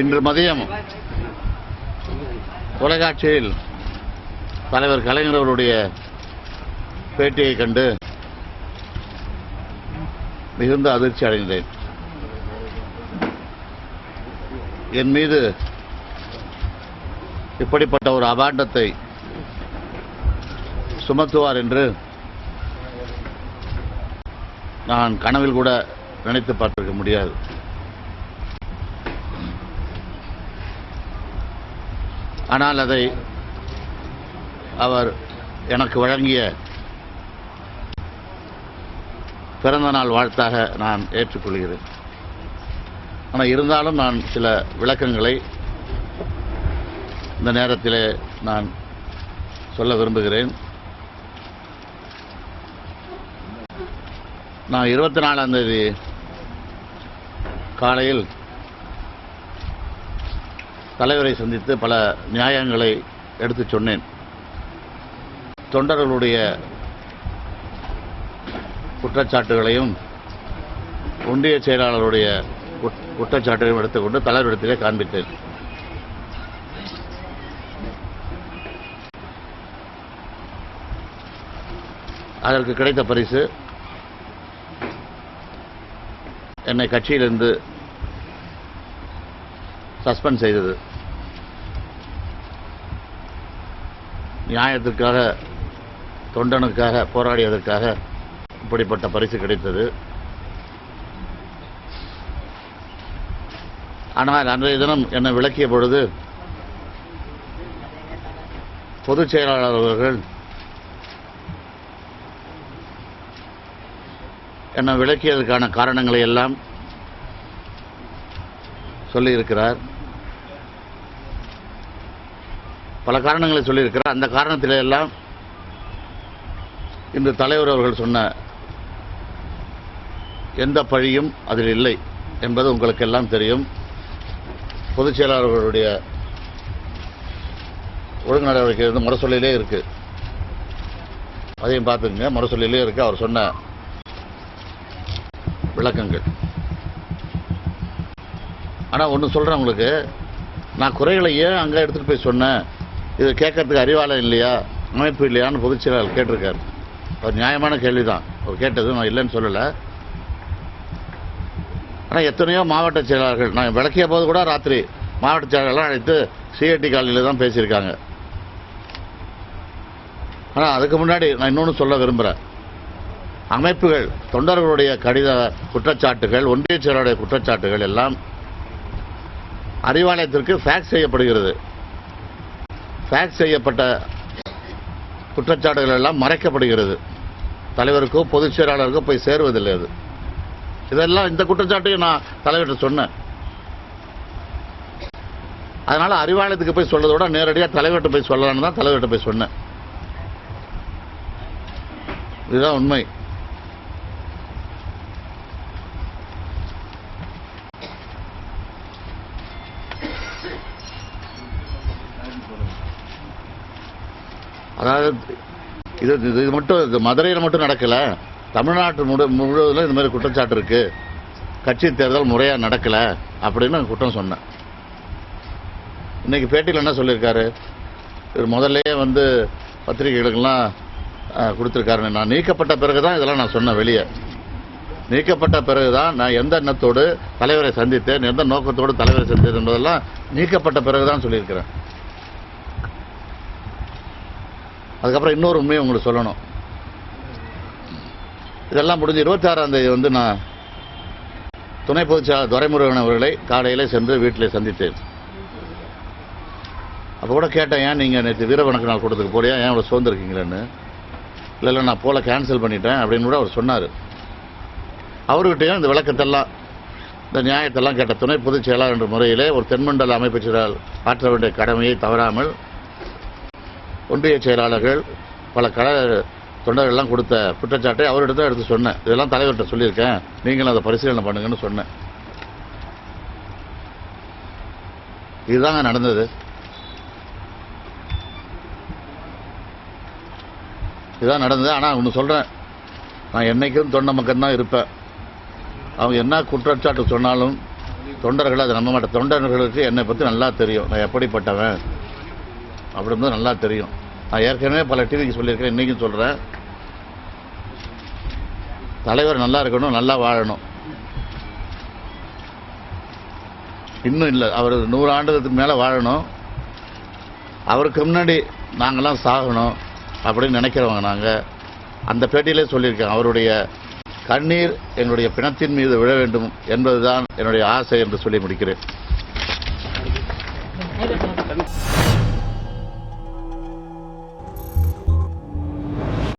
இன்று மதியம் தொலைக்காட்சியில் தலைவர் கலைஞர் அவருடைய பேட்டியை கண்டு மிகுந்த அதிர்ச்சி அடைந்தேன். என் மீது இப்படிப்பட்ட ஒரு அபாண்டத்தை சுமத்துவார் என்று நான் கனவில் கூட நினைத்து பார்த்திருக்க முடியாது. ஆனால் அதை அவர் எனக்கு வழங்கிய பிறந்த நாள் வாழ்த்தாக நான் ஏற்றுக்கொள்கிறேன். ஆனால் இருந்தாலும் நான் சில விளக்கங்களை இந்த நேரத்திலே நான் சொல்ல விரும்புகிறேன். நான் இருபத்தி நாலாம் தேதி காலையில் தலைவரை சந்தித்து பல நியாயங்களை எடுத்துச் சொன்னேன். தொண்டர்களுடைய குற்றச்சாட்டுகளையும் ஒன்றிய செயலாளருடைய குட்- குற்றச்சாட்டுகளையும் எடுத்துக்கொண்டு தலைவரிடத்திலே காண்பித்தேன். அதற்கு கிடைத்த பரிசு என்னை கட்சியிலிருந்து சஸ்பெண்ட் செய்தது. நியாயத்திற்காக தொண்டனுக்காக போராடியதற்காக இப்படிப்பட்ட பரிசு கிடைத்தது. ஆனால் அன்றைய தினம் என்னை விளக்கிய பொழுது பொதுச் செயலாளர் அவர்கள் என்னை விளக்கியதற்கான காரணங்களை எல்லாம் சொல்லியிருக்கிறார். பல காரணங்களை சொல்லியிருக்கிறார். அந்த காரணத்தில எல்லாம் இந்த தலைவர் அவர்கள் சொன்ன எந்த பழியும் அதில் இல்லை என்பது உங்களுக்கு எல்லாம் தெரியும். பொதுச் செயலாளர்களுடைய ஒழுங்கு நடவடிக்கை வந்து முரசொல்லிலே இருக்குது அதையும் பார்த்துக்குங்க. முரசொல்லிலே இருக்குது அவர் சொன்ன விளக்கங்கள். ஆனால் ஒன்று சொல்கிறேன் உங்களுக்கு. நான் குறைகளை ஏன் அங்கே எடுத்துகிட்டு போய் சொன்னேன்? இது கேட்கறதுக்கு அறிவாளம் இல்லையா? அமைப்பு இல்லையான்னு பொதுச் செயலாளர் கேட்டிருக்காரு. ஒரு நியாயமான கேள்வி தான் அவர் கேட்டது நான் இல்லைன்னு சொல்லலை. ஆனால் எத்தனையோ மாவட்ட செயலாளர்கள் நான் விளக்கிய போது கூட ராத்திரி மாவட்ட செயலாளர்லாம் அழைத்து சிஐடி காலையில் தான் பேசியிருக்காங்க. ஆனால் அதுக்கு முன்னாடி நான் இன்னொன்று சொல்ல விரும்புகிறேன். அமைப்புகள் தொண்டர்களுடைய கடித குற்றச்சாட்டுகள் ஒன்றிய செயலாளருடைய குற்றச்சாட்டுகள் எல்லாம் அறிவாலயத்திற்கு ஃபேக்ஸ் செய்யப்படுகிறது. பேக் செய்யப்பட்ட குற்றச்சாட்டுகள் எல்லாம் மறைக்கப்படுகிறது. தலைவருக்கோ பொதுச் செயலாளருக்கோ போய் சேருவதில்லை அது. இதெல்லாம் இந்த குற்றச்சாட்டையும் நான் தலைவர்கிட்ட சொன்னேன். அதனால் அறிவாலயத்துக்கு போய் சொல்கிறத விட நேரடியாக தலைவர்கிட்ட போய் சொல்லலாம்னு தான் தலைவர்கிட்ட போய் சொன்னேன். இதுதான் உண்மை. அதாவது இது இது இது மட்டும் இது மதுரையில் மட்டும் நடக்கலை. தமிழ்நாட்டு முழு முழுவதிலும் இந்த மாதிரி குற்றச்சாட்டு இருக்குது கட்சி தேர்தல் முறையாக நடக்கலை அப்படின்னு குற்றம் சொன்னேன். இன்றைக்கி பேட்டியில் என்ன சொல்லியிருக்காரு? இவர் முதல்லையே வந்து பத்திரிகைகளுக்கெல்லாம் கொடுத்துருக்காருன்னு. நான் நீக்கப்பட்ட பிறகு தான் இதெல்லாம் நான் சொன்னேன் வெளியே. நீக்கப்பட்ட பிறகு தான் நான் எந்த எண்ணத்தோடு தலைவரை சந்தித்தேன் எந்த நோக்கத்தோடு தலைவரை சந்தித்தேன் என்பதெல்லாம் நீக்கப்பட்ட பிறகு தான் சொல்லியிருக்கிறேன். அதுக்கப்புறம் இன்னொரு உண்மையை உங்களுக்கு சொல்லணும். இதெல்லாம் முடிஞ்சு இருபத்தாறாம் தேதி வந்து நான் துணை பொதுச் துரைமுருகன் அவர்களை காலையிலே சென்று வீட்டில் சந்தித்தேன். அப்போ கூட கேட்டேன் ஏன் நீங்கள் நேற்று வீர வணக்க நாள் கூட்டத்துக்கு போறியா? ஏன் இவ்வளோ சோர்ந்துருக்கீங்களேன்னு? இல்லை இல்லை நான் போல கேன்சல் பண்ணிட்டேன் அப்படின்னு கூட அவர் சொன்னார். அவர்கிட்டையும் இந்த விளக்கத்தெல்லாம் இந்த நியாயத்தெல்லாம் கேட்ட துணை பொதுச் செயலாளர் என்ற முறையிலே ஒரு தென்மண்டல அமைப்பு ஆற்ற வேண்டிய கடமையை தவறாமல் ஒன்றிய செயலாளர்கள் பல கழக தொண்டர்கள்லாம் கொடுத்த குற்றச்சாட்டை அவர்கிட்ட எடுத்து சொன்னேன். இதெல்லாம் தலைவர்கிட்ட சொல்லியிருக்கேன். நீங்களும் அதை பரிசீலனை பண்ணுங்கன்னு சொன்னேன். இதுதாங்க நடந்தது. இதுதான் நடந்தது. ஆனால் ஒன்று சொல்கிறேன் நான் என்னைக்கும் தொண்டை மக்கள் தான் இருப்பேன். அவங்க என்ன குற்றச்சாட்டு சொன்னாலும் தொண்டர்கள் அதை நம்ப மாட்டேன் தொண்டர்களுக்கு என்னை பற்றி நல்லா தெரியும். நான் எப்படிப்பட்டவன்? அப்படின்னு நல்லா தெரியும். நான் ஏற்கனவே பல டிவிக்கு சொல்லியிருக்கேன் இன்றைக்கும் சொல்கிறேன் தலைவர் நல்லா இருக்கணும் நல்லா வாழணும். இன்னும் இல்லை அவர் நூறு ஆண்டுகளுக்கு மேலே வாழணும். அவருக்கு முன்னாடி நாங்கள்லாம் சாகணும் அப்படின்னு நினைக்கிறவங்க நாங்கள் அந்த பேட்டியிலே சொல்லியிருக்கேன் அவருடைய கண்ணீர் என்னுடைய பிணத்தின் மீது விழ வேண்டும் என்பதுதான் என்னுடைய ஆசை என்று சொல்லி முடிக்கிறேன்.